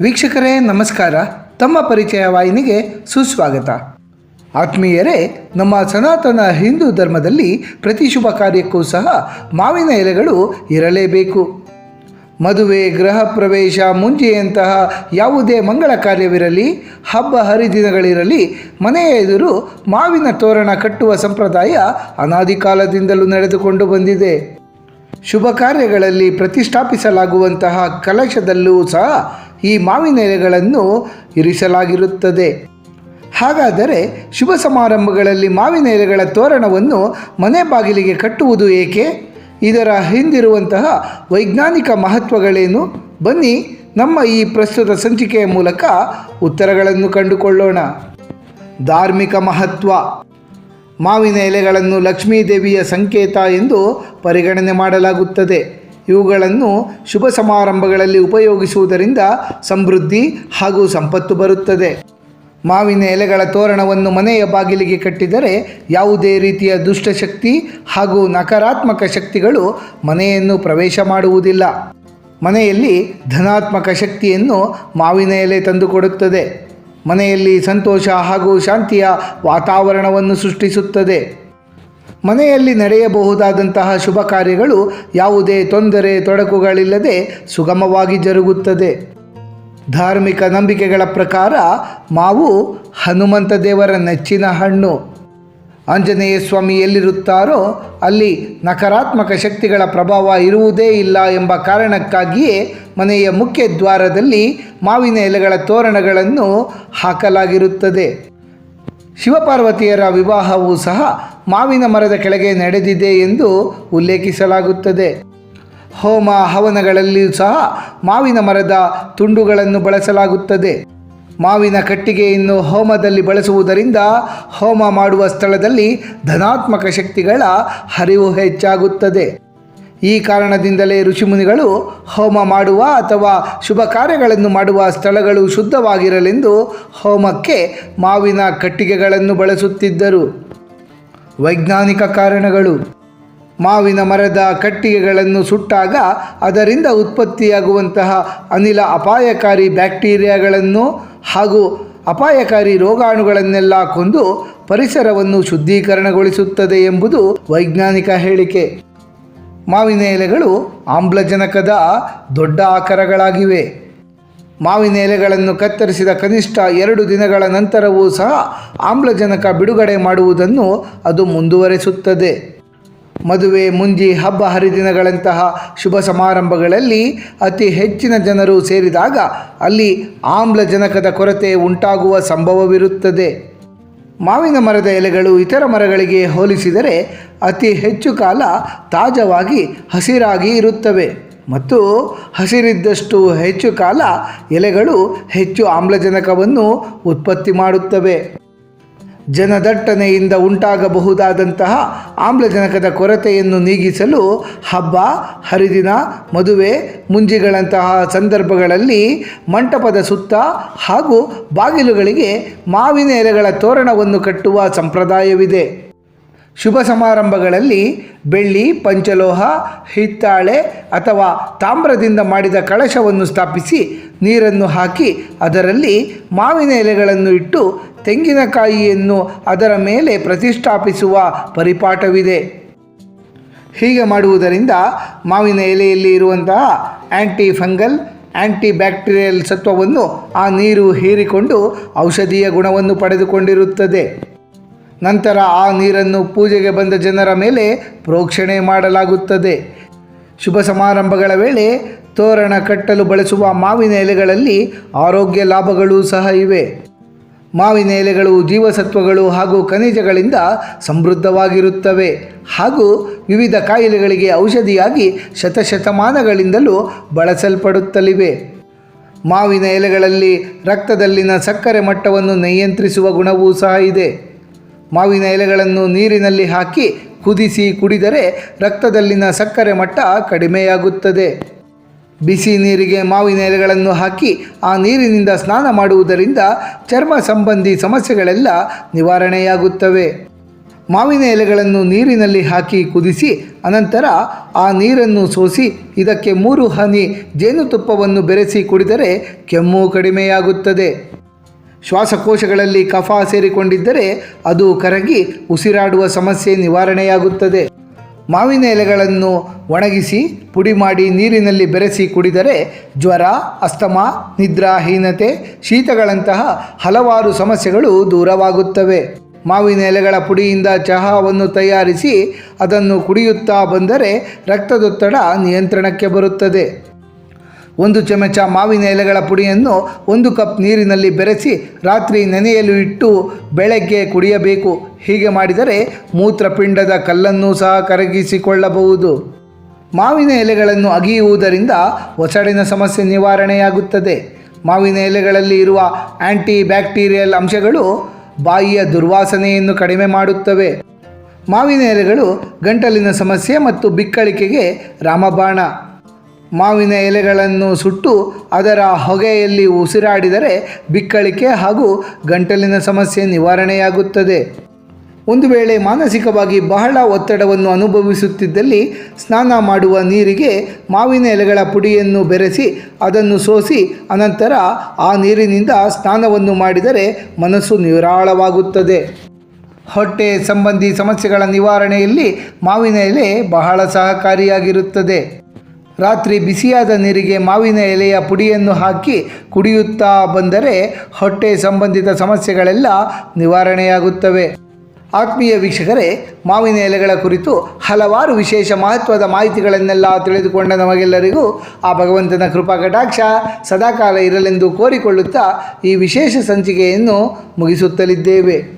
ವೀಕ್ಷಕರೇ, ನಮಸ್ಕಾರ. ತಮ್ಮ ಪರಿಚಯ ವಾಹಿನಿಗೆ ಸುಸ್ವಾಗತ. ಆತ್ಮೀಯರೇ, ನಮ್ಮ ಸನಾತನ ಹಿಂದೂ ಧರ್ಮದಲ್ಲಿ ಪ್ರತಿ ಶುಭ ಕಾರ್ಯಕ್ಕೂ ಸಹ ಮಾವಿನ ಎಲೆಗಳು ಇರಲೇಬೇಕು. ಮದುವೆ, ಗೃಹ ಪ್ರವೇಶ, ಮುಂಜೆಯಂತಹ ಯಾವುದೇ ಮಂಗಳ ಕಾರ್ಯವಿರಲಿ, ಹಬ್ಬ ಹರಿದಿನಗಳಿರಲಿ, ಮನೆಯ ಎದುರು ಮಾವಿನ ತೋರಣ ಕಟ್ಟುವ ಸಂಪ್ರದಾಯ ಅನಾದಿ ಕಾಲದಿಂದಲೂ ನಡೆದುಕೊಂಡು ಬಂದಿದೆ. ಶುಭ ಕಾರ್ಯಗಳಲ್ಲಿ ಪ್ರತಿಷ್ಠಾಪಿಸಲಾಗುವಂತಹ ಕಲಶದಲ್ಲೂ ಸಹ ಈ ಮಾವಿನ ಎಲೆಗಳನ್ನು ಇರಿಸಲಾಗಿರುತ್ತದೆ. ಹಾಗಾದರೆ ಶುಭ ಸಮಾರಂಭಗಳಲ್ಲಿ ಮಾವಿನ ಎಲೆಗಳ ತೋರಣವನ್ನು ಮನೆ ಬಾಗಿಲಿಗೆ ಕಟ್ಟುವುದು ಏಕೆ? ಇದರ ಹಿಂದಿರುವಂತಹ ವೈಜ್ಞಾನಿಕ ಮಹತ್ವಗಳೇನು? ಬನ್ನಿ ನಮ್ಮ ಈ ಪ್ರಸ್ತುತ ಸಂಚಿಕೆಯ ಮೂಲಕ ಉತ್ತರಗಳನ್ನು ಕಂಡುಕೊಳ್ಳೋಣ. ಧಾರ್ಮಿಕ ಮಹತ್ವ. ಮಾವಿನ ಎಲೆಗಳನ್ನು ಲಕ್ಷ್ಮೀದೇವಿಯ ಸಂಕೇತ ಎಂದು ಪರಿಗಣನೆ ಮಾಡಲಾಗುತ್ತದೆ. ಇವುಗಳನ್ನು ಶುಭ ಸಮಾರಂಭಗಳಲ್ಲಿ ಉಪಯೋಗಿಸುವುದರಿಂದ ಸಮೃದ್ಧಿ ಹಾಗೂ ಸಂಪತ್ತು ಬರುತ್ತದೆ. ಮಾವಿನ ಎಲೆಗಳ ತೋರಣವನ್ನು ಮನೆಯ ಬಾಗಿಲಿಗೆ ಕಟ್ಟಿದರೆ ಯಾವುದೇ ರೀತಿಯ ದುಷ್ಟಶಕ್ತಿ ಹಾಗೂ ನಕಾರಾತ್ಮಕ ಶಕ್ತಿಗಳು ಮನೆಯನ್ನು ಪ್ರವೇಶ ಮಾಡುವುದಿಲ್ಲ. ಮನೆಯಲ್ಲಿ ಧನಾತ್ಮಕ ಶಕ್ತಿಯನ್ನು ಮಾವಿನ ಎಲೆ ತಂದುಕೊಡುತ್ತದೆ. ಮನೆಯಲ್ಲಿ ಸಂತೋಷ ಹಾಗೂ ಶಾಂತಿಯ ವಾತಾವರಣವನ್ನು ಸೃಷ್ಟಿಸುತ್ತದೆ. ಮನೆಯಲ್ಲಿ ನಡೆಯಬಹುದಾದಂತಹ ಶುಭ ಕಾರ್ಯಗಳು ಯಾವುದೇ ತೊಂದರೆ, ತೊಡಕುಗಳಿಲ್ಲದೆ ಸುಗಮವಾಗಿ ಜರುಗುತ್ತದೆ. ಧಾರ್ಮಿಕ ನಂಬಿಕೆಗಳ ಪ್ರಕಾರ ಮಾವು ಹನುಮಂತ ದೇವರ ನೆಚ್ಚಿನ ಹಣ್ಣು. ಆಂಜನೇಯ ಸ್ವಾಮಿ ಎಲ್ಲಿರುತ್ತಾರೋ ಅಲ್ಲಿ ನಕಾರಾತ್ಮಕ ಶಕ್ತಿಗಳ ಪ್ರಭಾವ ಇರುವುದೇ ಇಲ್ಲ ಎಂಬ ಕಾರಣಕ್ಕಾಗಿಯೇ ಮನೆಯ ಮುಖ್ಯ ದ್ವಾರದಲ್ಲಿ ಮಾವಿನ ಎಲೆಗಳ ತೋರಣಗಳನ್ನು ಹಾಕಲಾಗಿರುತ್ತದೆ. ಶಿವಪಾರ್ವತಿಯರ ವಿವಾಹವೂ ಸಹ ಮಾವಿನ ಮರದ ಕೆಳಗೆ ನಡೆದಿದೆ ಎಂದು ಉಲ್ಲೇಖಿಸಲಾಗುತ್ತದೆ. ಹೋಮ ಹವನಗಳಲ್ಲಿಯೂ ಸಹ ಮಾವಿನ ಮರದ ತುಂಡುಗಳನ್ನು ಬಳಸಲಾಗುತ್ತದೆ. ಮಾವಿನ ಕಟ್ಟಿಗೆಯನ್ನು ಹೋಮದಲ್ಲಿ ಬಳಸುವುದರಿಂದ ಹೋಮ ಮಾಡುವ ಸ್ಥಳದಲ್ಲಿ ಧನಾತ್ಮಕ ಶಕ್ತಿಗಳ ಹರಿವು ಹೆಚ್ಚಾಗುತ್ತದೆ. ಈ ಕಾರಣದಿಂದಲೇ ಋಷಿಮುನಿಗಳು ಹೋಮ ಮಾಡುವ ಅಥವಾ ಶುಭ ಕಾರ್ಯಗಳನ್ನು ಮಾಡುವ ಸ್ಥಳಗಳು ಶುದ್ಧವಾಗಿರಲೆಂದು ಹೋಮಕ್ಕೆ ಮಾವಿನ ಕಟ್ಟಿಗೆಗಳನ್ನು ಬಳಸುತ್ತಿದ್ದರು. ವೈಜ್ಞಾನಿಕ ಕಾರಣಗಳು. ಮಾವಿನ ಮರದ ಕಟ್ಟಿಗೆಗಳನ್ನು ಸುಟ್ಟಾಗ ಅದರಿಂದ ಉತ್ಪತ್ತಿಯಾಗುವಂತಹ ಅನಿಲ ಅಪಾಯಕಾರಿ ಬ್ಯಾಕ್ಟೀರಿಯಾಗಳನ್ನು ಹಾಗೂ ಅಪಾಯಕಾರಿ ರೋಗಾಣುಗಳನ್ನೆಲ್ಲ ಕೊಂದು ಪರಿಸರವನ್ನು ಶುದ್ಧೀಕರಣಗೊಳಿಸುತ್ತದೆ ಎಂಬುದು ವೈಜ್ಞಾನಿಕ ಹೇಳಿಕೆ. ಮಾವಿನ ಎಲೆಗಳು ಆಮ್ಲಜನಕದ ದೊಡ್ಡ ಆಕಾರಗಳಾಗಿವೆ. ಮಾವಿನ ಎಲೆಗಳನ್ನು ಕತ್ತರಿಸಿದ ಕನಿಷ್ಠ ಎರಡು ದಿನಗಳ ನಂತರವೂ ಸಹ ಆಮ್ಲಜನಕ ಬಿಡುಗಡೆ ಮಾಡುವುದನ್ನು ಅದು ಮುಂದುವರೆಸುತ್ತದೆ. ಮದುವೆ, ಮುಂಜಿ, ಹಬ್ಬ, ಹರಿದಿನಗಳಂತಹ ಶುಭ ಸಮಾರಂಭಗಳಲ್ಲಿ ಅತಿ ಹೆಚ್ಚಿನ ಜನರು ಸೇರಿದಾಗ ಅಲ್ಲಿ ಆಮ್ಲಜನಕದ ಕೊರತೆ ಉಂಟಾಗುವ ಸಂಭವವಿರುತ್ತದೆ. ಮಾವಿನ ಮರದ ಎಲೆಗಳು ಇತರ ಮರಗಳಿಗೆ ಹೋಲಿಸಿದರೆ ಅತಿ ಹೆಚ್ಚು ಕಾಲ ತಾಜವಾಗಿ ಹಸಿರಾಗಿ ಇರುತ್ತವೆ. ಮತ್ತು ಹಸಿರಿದ್ದಷ್ಟು ಹೆಚ್ಚು ಕಾಲ ಎಲೆಗಳು ಹೆಚ್ಚು ಆಮ್ಲಜನಕವನ್ನು ಉತ್ಪತ್ತಿ ಮಾಡುತ್ತವೆ. ಜನದಟ್ಟಣೆಯಿಂದ ಉಂಟಾಗಬಹುದಾದಂತಹ ಆಮ್ಲಜನಕದ ಕೊರತೆಯನ್ನು ನೀಗಿಸಲು ಹಬ್ಬ, ಹರಿದಿನ, ಮದುವೆ, ಮುಂಜಿಗಳಂತಹ ಸಂದರ್ಭಗಳಲ್ಲಿ ಮಂಟಪದ ಸುತ್ತ ಹಾಗೂ ಬಾಗಿಲುಗಳಿಗೆ ಮಾವಿನ ಎಲೆಗಳ ತೋರಣವನ್ನು ಕಟ್ಟುವ ಸಂಪ್ರದಾಯವಿದೆ. ಶುಭ ಸಮಾರಂಭಗಳಲ್ಲಿ ಬೆಳ್ಳಿ, ಪಂಚಲೋಹ, ಹಿತ್ತಾಳೆ ಅಥವಾ ತಾಮ್ರದಿಂದ ಮಾಡಿದ ಕಳಶವನ್ನು ಸ್ಥಾಪಿಸಿ ನೀರನ್ನು ಹಾಕಿ ಅದರಲ್ಲಿ ಮಾವಿನ ಎಲೆಗಳನ್ನು ಇಟ್ಟು ತೆಂಗಿನಕಾಯಿಯನ್ನು ಅದರ ಮೇಲೆ ಪ್ರತಿಷ್ಠಾಪಿಸುವ ಪರಿಪಾಠವಿದೆ. ಹೀಗೆ ಮಾಡುವುದರಿಂದ ಮಾವಿನ ಎಲೆಯಲ್ಲಿ ಇರುವಂತಹ ಆ್ಯಂಟಿ ಫಂಗಲ್ ಆ್ಯಂಟಿ ಬ್ಯಾಕ್ಟೀರಿಯಲ್ ಸತ್ವವನ್ನು ಆ ನೀರು ಹೀರಿಕೊಂಡು ಔಷಧೀಯ ಗುಣವನ್ನು ಪಡೆದುಕೊಂಡಿರುತ್ತದೆ. ನಂತರ ಆ ನೀರನ್ನು ಪೂಜೆಗೆ ಬಂದ ಜನರ ಮೇಲೆ ಪ್ರೋಕ್ಷಣೆ ಮಾಡಲಾಗುತ್ತದೆ. ಶುಭ ಸಮಾರಂಭಗಳ ವೇಳೆ ತೋರಣ ಕಟ್ಟಲು ಬಳಸುವ ಮಾವಿನ ಎಲೆಗಳಲ್ಲಿ ಆರೋಗ್ಯ ಲಾಭಗಳೂ ಸಹ ಇವೆ. ಮಾವಿನ ಎಲೆಗಳು ಜೀವಸತ್ವಗಳು ಹಾಗೂ ಖನಿಜಗಳಿಂದ ಸಮೃದ್ಧವಾಗಿರುತ್ತವೆ ಹಾಗೂ ವಿವಿಧ ಕಾಯಿಲೆಗಳಿಗೆ ಔಷಧಿಯಾಗಿ ಶತಶತಮಾನಗಳಿಂದಲೂ ಬಳಸಲ್ಪಡುತ್ತಲಿವೆ. ಮಾವಿನ ಎಲೆಗಳಲ್ಲಿ ರಕ್ತದಲ್ಲಿನ ಸಕ್ಕರೆ ಮಟ್ಟವನ್ನು ನಿಯಂತ್ರಿಸುವ ಗುಣವೂ ಸಹ ಇದೆ. ಮಾವಿನ ಎಲೆಗಳನ್ನು ನೀರಿನಲ್ಲಿ ಹಾಕಿ ಕುದಿಸಿ ಕುಡಿದರೆ ರಕ್ತದಲ್ಲಿನ ಸಕ್ಕರೆ ಮಟ್ಟ ಕಡಿಮೆಯಾಗುತ್ತದೆ. ಬಿಸಿ ನೀರಿಗೆ ಮಾವಿನ ಎಲೆಗಳನ್ನು ಹಾಕಿ ಆ ನೀರಿನಿಂದ ಸ್ನಾನ ಮಾಡುವುದರಿಂದ ಚರ್ಮ ಸಂಬಂಧಿ ಸಮಸ್ಯೆಗಳೆಲ್ಲ ನಿವಾರಣೆಯಾಗುತ್ತವೆ. ಮಾವಿನ ಎಲೆಗಳನ್ನು ನೀರಿನಲ್ಲಿ ಹಾಕಿ ಕುದಿಸಿ ಅನಂತರ ಆ ನೀರನ್ನು ಸೋಸಿ ಇದಕ್ಕೆ ಮೂರು ಹನಿ ಜೇನುತುಪ್ಪವನ್ನು ಬೆರೆಸಿ ಕುಡಿದರೆ ಕೆಮ್ಮು ಕಡಿಮೆಯಾಗುತ್ತದೆ. ಶ್ವಾಸಕೋಶಗಳಲ್ಲಿ ಕಫ ಸೇರಿಕೊಂಡಿದ್ದರೆ ಅದು ಕರಗಿ ಉಸಿರಾಡುವ ಸಮಸ್ಯೆ ನಿವಾರಣೆಯಾಗುತ್ತದೆ. ಮಾವಿನ ಎಲೆಗಳನ್ನು ಒಣಗಿಸಿ ಪುಡಿ ಮಾಡಿ ನೀರಿನಲ್ಲಿ ಬೆರೆಸಿ ಕುಡಿದರೆ ಜ್ವರ, ಅಸ್ತಮಾ, ನಿದ್ರಾಹೀನತೆ, ಶೀತಗಳಂತಹ ಹಲವಾರು ಸಮಸ್ಯೆಗಳು ದೂರವಾಗುತ್ತವೆ. ಮಾವಿನ ಎಲೆಗಳ ಪುಡಿಯಿಂದ ಚಹಾವನ್ನು ತಯಾರಿಸಿ ಅದನ್ನು ಕುಡಿಯುತ್ತಾ ಬಂದರೆ ರಕ್ತದೊತ್ತಡ ನಿಯಂತ್ರಣಕ್ಕೆ ಬರುತ್ತದೆ. ಒಂದು ಚಮಚ ಮಾವಿನ ಎಲೆಗಳ ಪುಡಿಯನ್ನು ಒಂದು ಕಪ್ ನೀರಿನಲ್ಲಿ ಬೆರೆಸಿ ರಾತ್ರಿ ನೆನೆಯಲು ಇಟ್ಟು ಬೆಳಗ್ಗೆ ಕುಡಿಯಬೇಕು. ಹೀಗೆ ಮಾಡಿದರೆ ಮೂತ್ರಪಿಂಡದ ಕಲ್ಲನ್ನು ಸಹ ಕರಗಿಸಿಕೊಳ್ಳಬಹುದು. ಮಾವಿನ ಎಲೆಗಳನ್ನು ಅಗಿಯುವುದರಿಂದ ಒಸಡಿನ ಸಮಸ್ಯೆ ನಿವಾರಣೆಯಾಗುತ್ತದೆ. ಮಾವಿನ ಎಲೆಗಳಲ್ಲಿ ಇರುವ ಆಂಟಿ ಬ್ಯಾಕ್ಟೀರಿಯಲ್ ಅಂಶಗಳು ಬಾಯಿಯ ದುರ್ವಾಸನೆಯನ್ನು ಕಡಿಮೆ ಮಾಡುತ್ತವೆ. ಮಾವಿನ ಎಲೆಗಳು ಗಂಟಲಿನ ಸಮಸ್ಯೆ ಮತ್ತು ಬಿಕ್ಕಳಿಕೆಗೆ ರಾಮಬಾಣ. ಮಾವಿನ ಎಲೆಗಳನ್ನು ಸುಟ್ಟು ಅದರ ಹೊಗೆಯಲ್ಲಿ ಉಸಿರಾಡಿದರೆ ಬಿಕ್ಕಳಿಕೆ ಹಾಗೂ ಗಂಟಲಿನ ಸಮಸ್ಯೆ ನಿವಾರಣೆಯಾಗುತ್ತದೆ. ಒಂದು ವೇಳೆ ಮಾನಸಿಕವಾಗಿ ಬಹಳ ಒತ್ತಡವನ್ನು ಅನುಭವಿಸುತ್ತಿದ್ದಲ್ಲಿ ಸ್ನಾನ ಮಾಡುವ ನೀರಿಗೆ ಮಾವಿನ ಎಲೆಗಳ ಪುಡಿಯನ್ನು ಬೆರೆಸಿ ಅದನ್ನು ಸೋಸಿ ಅನಂತರ ಆ ನೀರಿನಿಂದ ಸ್ನಾನವನ್ನು ಮಾಡಿದರೆ ಮನಸ್ಸು ನಿರಾಳವಾಗುತ್ತದೆ. ಹೊಟ್ಟೆ ಸಂಬಂಧಿ ಸಮಸ್ಯೆಗಳ ನಿವಾರಣೆಯಲ್ಲಿ ಮಾವಿನ ಎಲೆ ಬಹಳ ಸಹಕಾರಿಯಾಗಿರುತ್ತದೆ. ರಾತ್ರಿ ಬಿಸಿಯಾದ ನೀರಿಗೆ ಮಾವಿನ ಎಲೆಯ ಪುಡಿಯನ್ನು ಹಾಕಿ ಕುಡಿಯುತ್ತಾ ಬಂದರೆ ಹೊಟ್ಟೆ ಸಂಬಂಧಿತ ಸಮಸ್ಯೆಗಳೆಲ್ಲ ನಿವಾರಣೆಯಾಗುತ್ತವೆ. ಆತ್ಮೀಯ ವೀಕ್ಷಕರೇ, ಮಾವಿನ ಎಲೆಗಳ ಕುರಿತು ಹಲವಾರು ವಿಶೇಷ ಮಹತ್ವದ ಮಾಹಿತಿಗಳನ್ನೆಲ್ಲ ತಿಳಿದುಕೊಂಡ ನಮಗೆಲ್ಲರಿಗೂ ಆ ಭಗವಂತನ ಕೃಪಾ ಕಟಾಕ್ಷ ಸದಾಕಾಲ ಇರಲೆಂದು ಕೋರಿಕೊಳ್ಳುತ್ತಾ ಈ ವಿಶೇಷ ಸಂಚಿಕೆಯನ್ನು ಮುಗಿಸುತ್ತಲಿದ್ದೇವೆ.